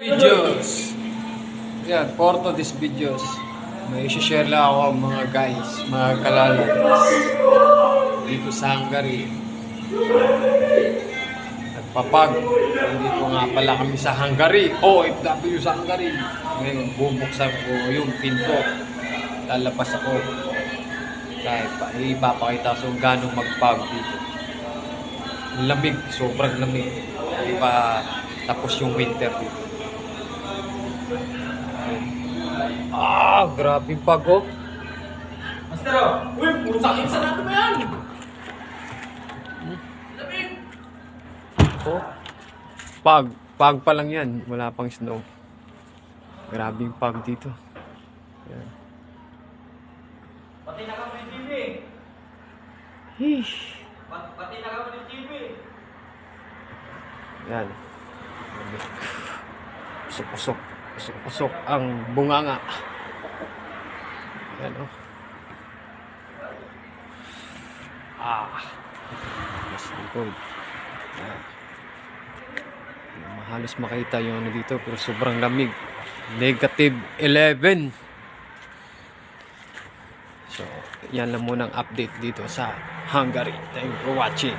Videos. Yan, for to these videos. May share lang ako mga guys, mga kalalagas. Dito sa Hungary. Nagpapag. Dito nga pala kami sa Hungary. OFW sa Hungary. Ngayon, bubuksan ko yung pinto. Lalabas ako. Dahil pa, ipapakita so ganong magpag dito. Lamig, sobrang lamig. Hindi pa tapos yung winter dito. Ah, grabe pag oh. Master, oh. uy, puro sakit sa nato mo yan. Oh. Pag, pag pa lang yan. Wala pang snow. Grabe yung pag dito. Yan. Pati na kami ni GB. Heesh. Pat- Pati na kami ni GB. Yan. Usok-usok. Usok-usok ang bunganga. Yan oh. Ah. Mas likod. Yan. Halos makita yung ano dito pero sobrang lamig. Negative 11. So, yan lang munang update dito sa Hungary. Thank you for watching.